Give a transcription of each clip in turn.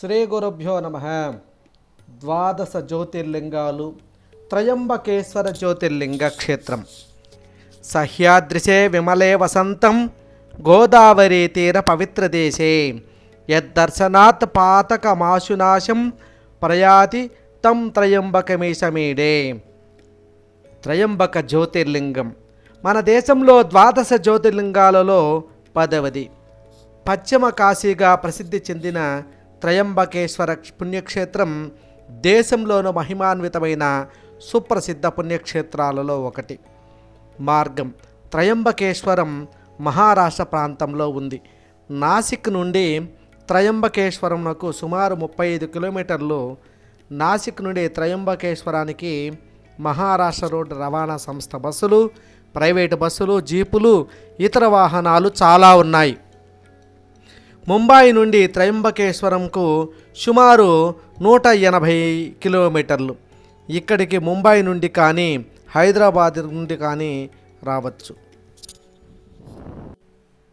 శ్రీ గురుభ్యో నమ. ద్వాదశ జ్యోతిర్లింగాలు త్రయంబకేశ్వర జ్యోతిర్లింగ క్షేత్రం. సహ్యాద్రిశే విమలే వసంతం గోదావరి తీర పవిత్ర దేశే. యద్దర్శనాత్ పాతకమాశునాశం ప్రయాతి తం త్రయంబకమీశమీడే త్రయంబక జ్యోతిర్లింగం. మన దేశంలో ద్వాదశ జ్యోతిర్లింగాలలో పదవది. పశ్చిమ కాశీగా ప్రసిద్ధి చెందిన త్రయంబకేశ్వర పుణ్యక్షేత్రం దేశంలోనూ మహిమాన్వితమైన సుప్రసిద్ధ పుణ్యక్షేత్రాలలో ఒకటి. మార్గం త్రయంబకేశ్వరం మహారాష్ట్ర ప్రాంతంలో ఉంది. నాసిక్ నుండి త్రయంబకేశ్వరంకు సుమారు ముప్పై ఐదు కిలోమీటర్లు. నాసిక్ నుండి త్రయంబకేశ్వరానికి మహారాష్ట్ర రోడ్డు రవాణా సంస్థ బస్సులు ప్రైవేటు బస్సులు జీపులు ఇతర వాహనాలు చాలా ఉన్నాయి. ముంబాయి నుండి త్రయంబకేశ్వరంకు సుమారు నూట ఎనభై కిలోమీటర్లు. ఇక్కడికి ముంబాయి నుండి కానీ హైదరాబాద్ నుండి కానీ రావచ్చు.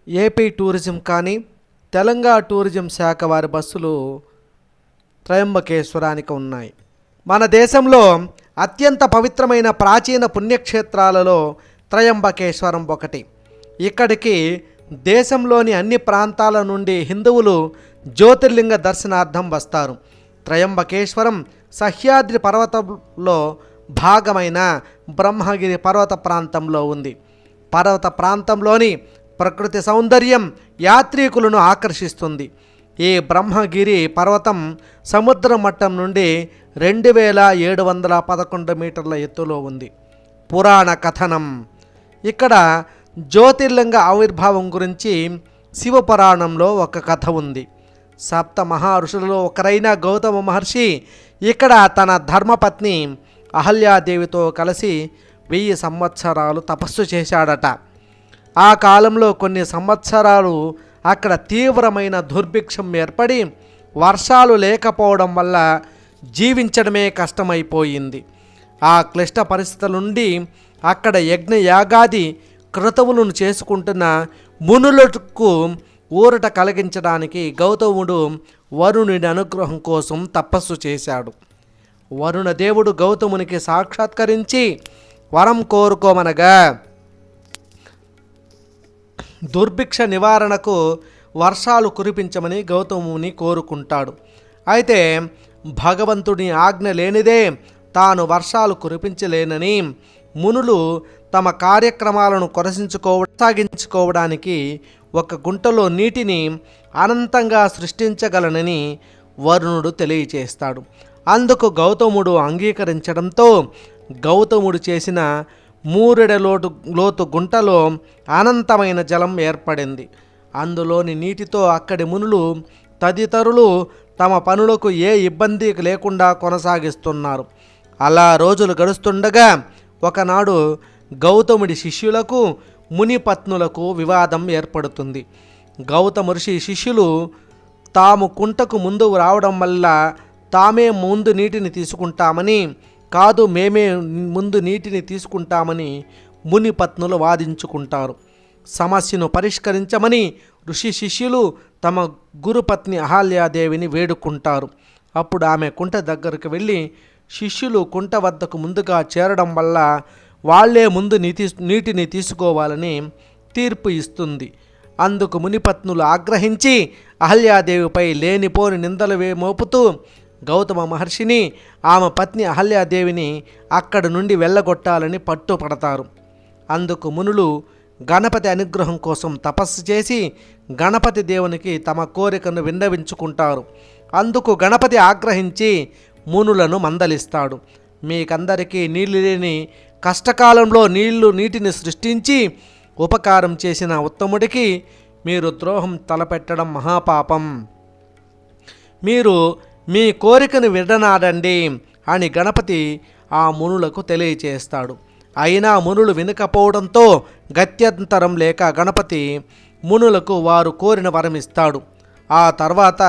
ఏపీ టూరిజం కానీ తెలంగాణ టూరిజం శాఖ వారి బస్సులు త్రయంబకేశ్వరానికి ఉన్నాయి. మన దేశంలో అత్యంత పవిత్రమైన ప్రాచీన పుణ్యక్షేత్రాలలో త్రయంబకేశ్వరం ఒకటి. ఇక్కడికి దేశంలోని అన్ని ప్రాంతాల నుండి హిందువులు జ్యోతిర్లింగ దర్శనార్థం వస్తారు. త్రయంబకేశ్వరం సహ్యాద్రి పర్వతంలో భాగమైన బ్రహ్మగిరి పర్వత ప్రాంతంలో ఉంది. పర్వత ప్రాంతంలోని ప్రకృతి సౌందర్యం యాత్రికులను ఆకర్షిస్తుంది. ఈ బ్రహ్మగిరి పర్వతం సముద్ర మట్టం నుండి రెండు వేల ఏడు వందల పదకొండు మీటర్ల ఎత్తులో ఉంది. పురాణ కథనం. ఇక్కడ జ్యోతిర్లింగ ఆవిర్భావం గురించి శివపురాణంలో ఒక కథ ఉంది. సప్త మహర్షులలో ఒకరైన గౌతమ మహర్షి ఇక్కడ తన ధర్మపత్ని అహల్యాదేవితో కలిసి వెయ్యి సంవత్సరాలు తపస్సు చేశాడట. ఆ కాలంలో కొన్ని సంవత్సరాలు అక్కడ తీవ్రమైన దుర్భిక్షం ఏర్పడి వర్షాలు లేకపోవడం వల్ల జీవించడమే కష్టమైపోయింది. ఆ క్లిష్ట పరిస్థితుల నుండి అక్కడ యజ్ఞ యాగాది క్రతువులను చేసుకుంటున్న మునులకు ఊరట కలిగించడానికి గౌతముడు వరుణుని అనుగ్రహం కోసం తపస్సు చేశాడు. వరుణ దేవుడు గౌతమునికి సాక్షాత్కరించి వరం కోరుకోమనగా దుర్భిక్ష నివారణకు వర్షాలు కురిపించమని గౌతముని కోరుకుంటాడు. అయితే భగవంతుని ఆజ్ఞ లేనిదే తాను వర్షాలు కురిపించలేనని మునులు తమ కార్యక్రమాలను కొనసించుకో కొనసాగించుకోవడానికి ఒక గుంటలో నీటిని అనంతంగా సృష్టించగలనని వరుణుడు తెలియచేస్తాడు. అందుకు గౌతముడు అంగీకరించడంతో గౌతముడు చేసిన మూరెడ లోటు లోతు గుంటలో అనంతమైన జలం ఏర్పడింది. అందులోని నీటితో అక్కడి మునులు తదితరులు తమ పనులకు ఏ ఇబ్బంది లేకుండా కొనసాగిస్తున్నారు. అలా రోజులు గడుస్తుండగా ఒకనాడు గౌతముడి శిష్యులకు మునిపత్నులకు వివాదం ఏర్పడుతుంది. గౌతమ ఋషి శిష్యులు తాము కుంటకు ముందు రావడం వల్ల తామే ముందు నీటిని తీసుకుంటామని కాదు మేమే ముందు నీటిని తీసుకుంటామని మునిపత్నులు వాదించుకుంటారు. సమస్యను పరిష్కరించమని ఋషి శిష్యులు తమ గురుపత్ని అహల్యాదేవిని వేడుకుంటారు. అప్పుడు ఆమె కుంట దగ్గరకు వెళ్ళి శిష్యులు కుంట వద్దకు ముందుగా చేరడం వల్ల వాళ్ళే ముందు నీతి నీటిని తీసుకోవాలని తీర్పు ఇస్తుంది. అందుకు మునిపత్నులు ఆగ్రహించి అహల్యాదేవిపై లేనిపోని నిందలవే మోపుతూ గౌతమ మహర్షిని ఆమె పత్ని అహల్యాదేవిని అక్కడి నుండి వెళ్ళగొట్టాలని పట్టుపడతారు. అందుకు మునులు గణపతి అనుగ్రహం కోసం తపస్సు చేసి గణపతి దేవునికి తమ కోరికను విన్నవించుకుంటారు. అందుకు గణపతి ఆగ్రహించి మునులను మందలిస్తాడు. మీకందరికీ నీళ్ళు లేని కష్టకాలంలో నీళ్ళు నీటిని సృష్టించి ఉపకారం చేసిన ఉత్తముడికి మీరు ద్రోహం తలపెట్టడం మహాపాపం. మీరు మీ కోరికను విడనాడండి అని గణపతి ఆ మునులకు తెలియచేస్తాడు. అయినా మునులు వినకపోవడంతో గత్యంతరం లేక గణపతి మునులకు వారు కోరిన వరం ఇస్తాడు ఆ తర్వాత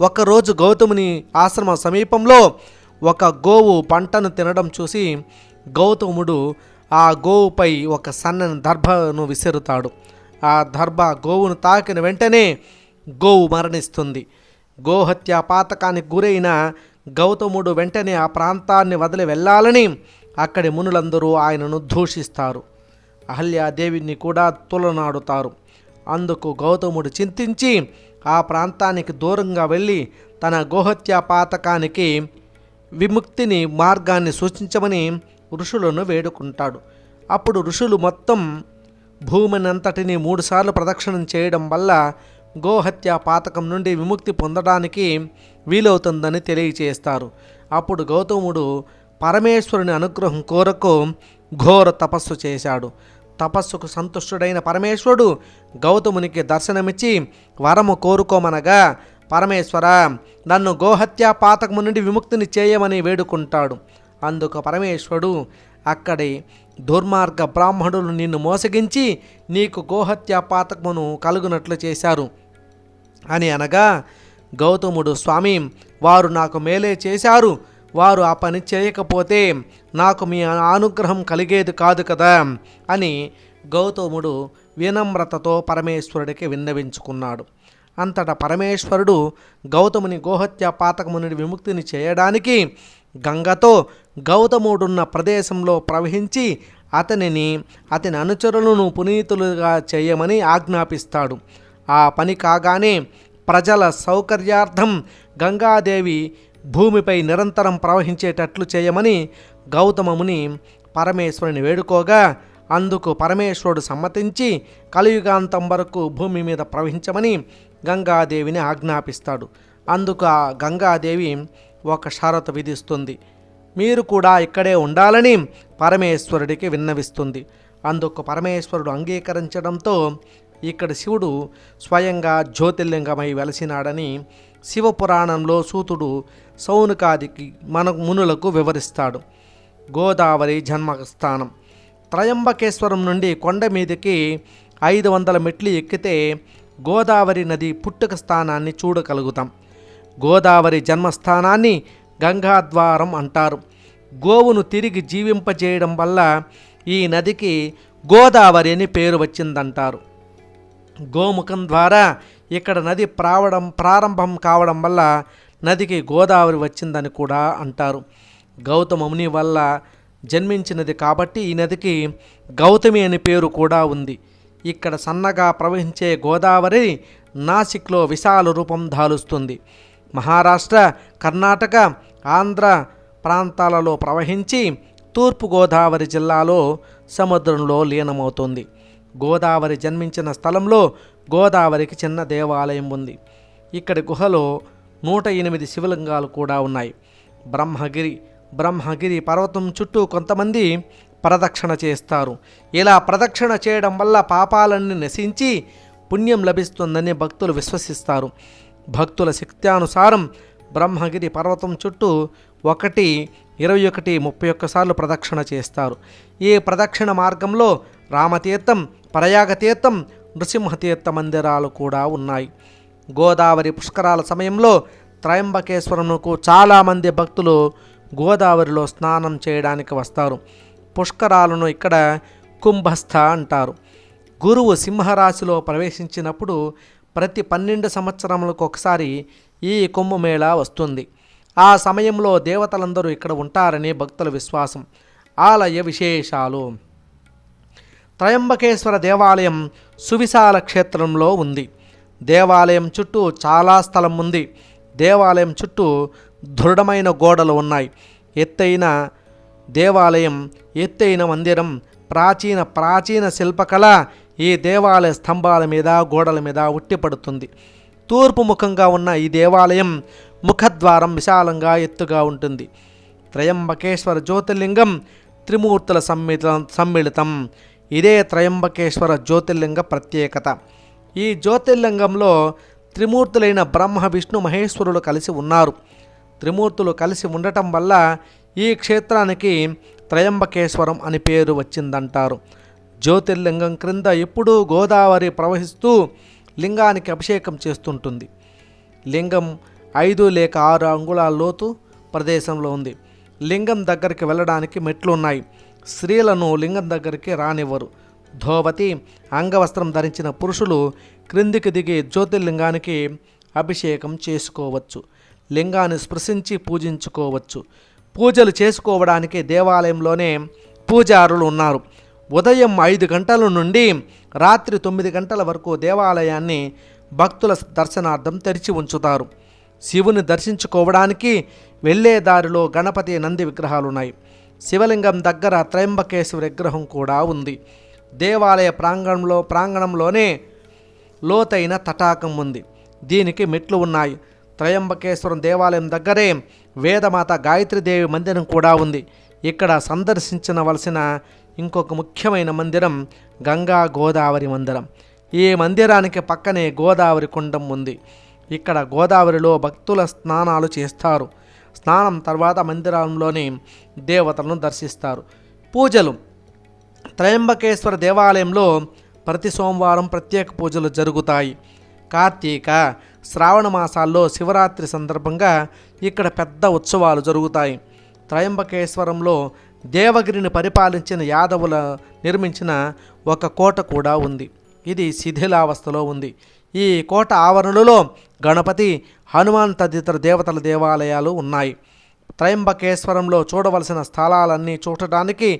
ఒకరోజు గౌతముని ఆశ్రమ సమీపంలో ఒక గోవు పంటను తినడం చూసి గౌతముడు ఆ గోవుపై ఒక సన్నని దర్భను విసురుతాడు. ఆ దర్భ గోవును తాకిన వెంటనే గోవు మరణిస్తుంది. గోహత్య పాతకానికి గురైన గౌతముడు వెంటనే ఆ ప్రాంతాన్ని వదిలి వెళ్ళాలని అక్కడి మునులందరూ ఆయనను దూషిస్తారు. అహల్యాదేవిని కూడా తులనాడుతారు. అందుకు గౌతముడు చింతించి ఆ ప్రాంతానికి దూరంగా వెళ్ళి తన గోహత్య పాతకానికి విముక్తిని మార్గాన్ని సూచించమని ఋషులను వేడుకుంటాడు. అప్పుడు ఋషులు మొత్తం భూమినంతటిని మూడుసార్లు ప్రదక్షిణం చేయడం వల్ల గోహత్య పాతకం నుండి విముక్తి పొందడానికి వీలవుతుందని తెలియచేస్తారు. అప్పుడు గౌతముడు పరమేశ్వరుని అనుగ్రహం కోరకు ఘోర తపస్సు చేశాడు. తపస్సుకు సంతుష్టుడైన పరమేశ్వరుడు గౌతమునికి దర్శనమిచ్చి వరము కోరుకోమనగా పరమేశ్వర నన్ను గోహత్య పాతకము నుండి విముక్తిని చేయమని వేడుకుంటాడు. అందుకు పరమేశ్వరుడు అక్కడి దుర్మార్గ బ్రాహ్మణులు నిన్ను మోసగించి నీకు గోహత్య పాతకమును కలుగునట్లు చేశారు అని అనగా గౌతముడు స్వామి వారు నాకు మేలే చేశారు. వారు ఆ పని చేయకపోతే నాకు మీ అనుగ్రహం కలిగేది కాదు కదా అని గౌతముడు వినమ్రతతో పరమేశ్వరుడికి విన్నవించుకున్నాడు. అంతటా పరమేశ్వరుడు గౌతముని గోహత్య పాతకము నుండి విముక్తిని చేయడానికి గంగతో గౌతముడున్న ప్రదేశంలో ప్రవహించి అతనిని అతని అనుచరులను పునీతులుగా చేయమని ఆజ్ఞాపిస్తాడు. ఆ పని కాగానే ప్రజల సౌకర్యార్థం గంగాదేవి భూమిపై నిరంతరం ప్రవహించేటట్లు చేయమని గౌతమముని పరమేశ్వరుని వేడుకోగా అందుకు పరమేశ్వరుడు సమ్మతించి కలియుగాంతం వరకు భూమి మీద ప్రవహించమని గంగాదేవిని ఆజ్ఞాపిస్తాడు. అందుకు ఆ గంగాదేవి ఒక షరతు విధిస్తుంది. మీరు కూడా ఇక్కడే ఉండాలని పరమేశ్వరుడికి విన్నవిస్తుంది. అందుకు పరమేశ్వరుడు అంగీకరించడంతో ఇక్కడ శివుడు స్వయంగా జ్యోతిర్లింగమై వెలసినాడని శివపురాణంలో సూతుడు సౌనుకాదికి మన మునులకు వివరిస్తాడు. గోదావరి జన్మస్థానం. త్రయంబకేశ్వరం నుండి కొండ మీదకి ఐదు వందల మెట్లు ఎక్కితే గోదావరి నది పుట్టుక స్థానాన్ని చూడగలుగుతాం. గోదావరి జన్మస్థానాన్ని గంగాద్వారం అంటారు. గోవును తిరిగి జీవింపజేయడం వల్ల ఈ నదికి గోదావరి అని పేరు వచ్చిందంటారు. గోముఖం ద్వారా ఇక్కడ నది ప్రావడం ప్రారంభం కావడం వల్ల నదికి గోదావరి వచ్చిందని కూడా అంటారు. గౌతమ ముని వల్ల జన్మించినది కాబట్టి ఈ నదికి గౌతమి అనే పేరు కూడా ఉంది. ఇక్కడ సన్నగా ప్రవహించే గోదావరి నాసిక్లో విశాల రూపం దాలుస్తుంది మహారాష్ట్ర కర్ణాటక ఆంధ్ర ప్రాంతాలలో ప్రవహించి తూర్పు గోదావరి జిల్లాలో సముద్రంలో లీనమవుతుంది. గోదావరి జన్మించిన స్థలంలో గోదావరికి చిన్న దేవాలయం ఉంది. ఇక్కడి గుహలో నూట ఎనిమిది శివలింగాలు కూడా ఉన్నాయి. బ్రహ్మగిరి బ్రహ్మగిరి పర్వతం చుట్టూ కొంతమంది ప్రదక్షిణ చేస్తారు. ఇలా ప్రదక్షిణ చేయడం వల్ల పాపాలన్నీ నశించి పుణ్యం లభిస్తుందని భక్తులు విశ్వసిస్తారు. భక్తుల శక్త్యానుసారం బ్రహ్మగిరి పర్వతం చుట్టూ ఒకటి ఇరవై ఒకటి ముప్పై ఒక్కసార్లు ప్రదక్షిణ చేస్తారు. ఈ ప్రదక్షిణ మార్గంలో రామతీర్థం ప్రయాగతీర్థం నృసింహతీర్థ మందిరాలు కూడా ఉన్నాయి. గోదావరి పుష్కరాల సమయంలో త్రయంబకేశ్వరంకు చాలామంది భక్తులు గోదావరిలో స్నానం చేయడానికి వస్తారు. పుష్కరాలను ఇక్కడ కుంభస్థ అంటారు. గురువు సింహరాశిలో ప్రవేశించినప్పుడు ప్రతి పన్నెండు సంవత్సరములకు ఒకసారి ఈ కుంభమేళా వస్తుంది. ఆ సమయంలో దేవతలందరూ ఇక్కడ ఉంటారని భక్తుల విశ్వాసం. ఆలయ విశేషాలు. త్రయంబకేశ్వర దేవాలయం సువిశాల క్షేత్రంలో ఉంది. దేవాలయం చుట్టూ చాలా స్థలం ఉంది. దేవాలయం చుట్టూ దృఢమైన గోడలు ఉన్నాయి. ఎత్తైన దేవాలయం ఎత్తైన మందిరం ప్రాచీన ప్రాచీన శిల్పకళ ఈ దేవాలయ స్తంభాల మీద గోడల మీద ఉట్టిపడుతుంది తూర్పు ముఖంగా ఉన్న ఈ దేవాలయం ముఖద్వారం విశాలంగా ఎత్తుగా ఉంటుంది. త్రయంబకేశ్వర జ్యోతిర్లింగం త్రిమూర్తుల సమ్మిళితం సమ్మిళితం ఇదే త్రయంబకేశ్వర జ్యోతిర్లింగ ప్రత్యేకత. ఈ జ్యోతిర్లింగంలో త్రిమూర్తులైన బ్రహ్మ విష్ణు మహేశ్వరులు కలిసి ఉన్నారు. త్రిమూర్తులు కలిసి ఉండటం వల్ల ఈ క్షేత్రానికి త్రయంబకేశ్వరం అని పేరు వచ్చిందంటారు. జ్యోతిర్లింగం క్రింద ఎప్పుడూ గోదావరి ప్రవహిస్తూ లింగానికి అభిషేకం చేస్తుంటుంది. లింగం ఐదు లేక ఆరు అంగుళాల లోతు ప్రదేశంలో ఉంది. లింగం దగ్గరికి వెళ్ళడానికి మెట్లు ఉన్నాయి స్త్రీలను లింగం దగ్గరికి రానివ్వరు. ధోవతి అంగవస్త్రం ధరించిన పురుషులు క్రిందికి దిగి జ్యోతిర్లింగానికి అభిషేకం చేసుకోవచ్చు. లింగాన్ని స్పృశించి పూజించుకోవచ్చు. పూజలు చేసుకోవడానికి దేవాలయంలోనే పూజారులు ఉన్నారు. ఉదయం ఐదు గంటల నుండి రాత్రి తొమ్మిది గంటల వరకు దేవాలయాన్ని భక్తుల దర్శనార్థం తెరిచి ఉంచుతారు. శివుని దర్శించుకోవడానికి వెళ్ళే దారిలో గణపతి నంది విగ్రహాలు ఉన్నాయి శివలింగం దగ్గర త్రయంబకేశ్వర విగ్రహం కూడా ఉంది. దేవాలయ ప్రాంగణంలో ప్రాంగణంలోనే లోతైన తటాకం ఉంది. దీనికి మెట్లు ఉన్నాయి. త్రయంబకేశ్వరం దేవాలయం దగ్గరే వేదమాత గాయత్రీదేవి మందిరం కూడా ఉంది. ఇక్కడ సందర్శించవలసిన ఇంకొక ముఖ్యమైన మందిరం గంగా గోదావరి మందిరం. ఈ మందిరానికి పక్కనే గోదావరి కుండం ఉంది. ఇక్కడ గోదావరిలో భక్తుల స్నానాలు చేస్తారు. స్నానం తర్వాత మందిరంలోని దేవతలను దర్శిస్తారు. పూజలు. త్రయంబకేశ్వర దేవాలయంలో ప్రతి సోమవారం ప్రత్యేక పూజలు జరుగుతాయి. కార్తీక శ్రావణ మాసాల్లో శివరాత్రి సందర్భంగా ఇక్కడ పెద్ద ఉత్సవాలు జరుగుతాయి. త్రయంబకేశ్వరంలో దేవగిరిని పరిపాలించిన యాదవుల నిర్మించిన ఒక కోట కూడా ఉంది. ఇది శిథిలావస్థలో ఉంది. ఈ కోట ఆవరణలో గణపతి హనుమాన్ తదితర దేవతల దేవాలయాలు ఉన్నాయి. త్రయంబకేశ్వరంలో చూడవలసిన స్థలాలన్నీ చూడటానికి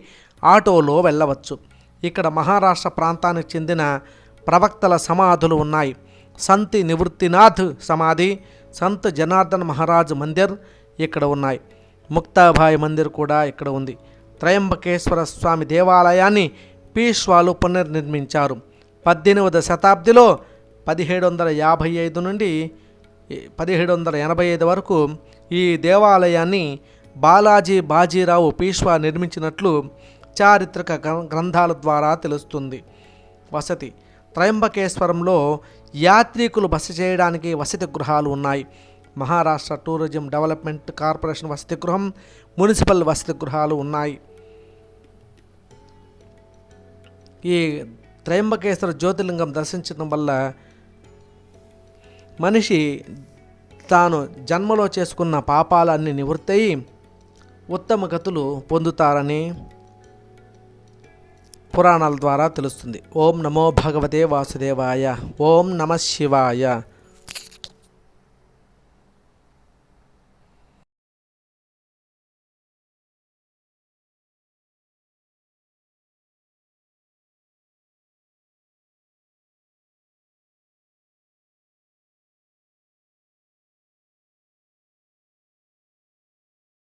ఆటోలో వెళ్ళవచ్చు. ఇక్కడ మహారాష్ట్ర ప్రాంతానికి చెందిన ప్రవక్తల సమాధులు ఉన్నాయి. సంత్ నివృత్తినాథ్ సమాధి సంత్ జనార్దన్ మహారాజ్ మందిర్ ఇక్కడ ఉన్నాయి. ముక్తాభాయ్ మందిర్ కూడా ఇక్కడ ఉంది. త్రయంబకేశ్వర స్వామి దేవాలయాన్ని పీష్వాలు పునర్నిర్మించారు. పద్దెనిమిదవ శతాబ్దిలో పదిహేడు వందల యాభై ఐదు నుండి పదిహేడు వందల ఎనభై ఐదు వరకు ఈ దేవాలయాన్ని బాలాజీ బాజీరావు పీష్వా నిర్మించినట్లు చారిత్రక గ్రంథాల ద్వారా తెలుస్తుంది. వసతి. త్రయంబకేశ్వరంలో యాత్రికులు బస చేయడానికి వసతి గృహాలు ఉన్నాయి. మహారాష్ట్ర టూరిజం డెవలప్మెంట్ కార్పొరేషన్ వసతి గృహం మున్సిపల్ వసతి గృహాలు ఉన్నాయి. ఈ త్రయంబకేశ్వర జ్యోతిర్లింగం దర్శించడం వల్ల మనిషి తాను జన్మలో చేసుకున్న పాపాలన్నీ నివృత్తయి ఉత్తమ గతులు పొందుతారని పురాణాల ద్వారా తెలుస్తుంది. ఓం నమో భగవతే వాసుదేవాయ ఓం నమ శివాయ.